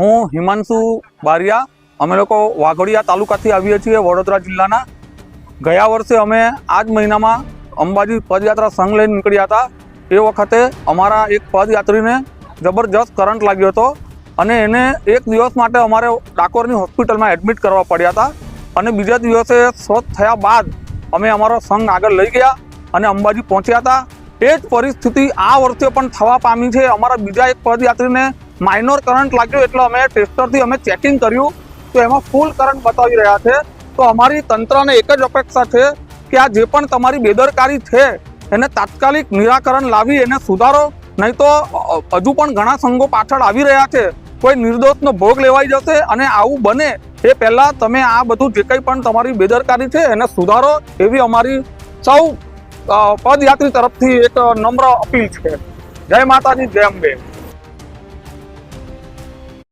હું હિમાંશુ બારિયા. અમે લોકો વાઘોડિયા તાલુકાથી આવીએ છીએ, વડોદરા જિલ્લાના. ગયા વર્ષે અમે આ જ મહિનામાં અંબાજી પદયાત્રા સંઘ લઈને નીકળ્યા હતા. એ વખતે અમારા એક પદયાત્રીને જબરજસ્ત કરંટ લાગ્યો હતો અને એને એક દિવસ માટે અમારે ડાકોરની હોસ્પિટલમાં એડમિટ કરવા પડ્યા હતા. અને બીજા દિવસે સ્વસ્થ થયા બાદ અમે અમારો સંઘ આગળ લઈ ગયા અને અંબાજી પહોંચ્યા હતા. એ જ પરિસ્થિતિ આ વર્ષે પણ થવા પામી છે. અમારા બીજા એક પદયાત્રીને માઇનોર કરંટ લાગ્યો એટલે અમે ટેસ્ટરથી અમે ચેકિંગ કર્યું. તો એમાં ફૂલ કરંટ બતાવી રહ્યા છે. તો અમારી તંત્રને એક જ અપેક્ષા છે કે આ જે પણ તમારી બેદરકારી છે, એને તાત્કાલિક નિરાકરણ લાવી, એને સુધારો. નહીં તો હજુ પણ ઘણા સંઘો પાછળ આવી રહ્યા છે. કોઈ નિર્દોષનો ભોગ લેવાઈ જશે અને આવું બને એ પહેલાં તમે આ બધું જે કંઈ પણ તમારી બેદરકારી છે, એને સુધારો એવી અમારી સૌ પદયાત્રી તરફથી એક નમ્ર અપીલ છે. જય માતાજી, જય અંબે.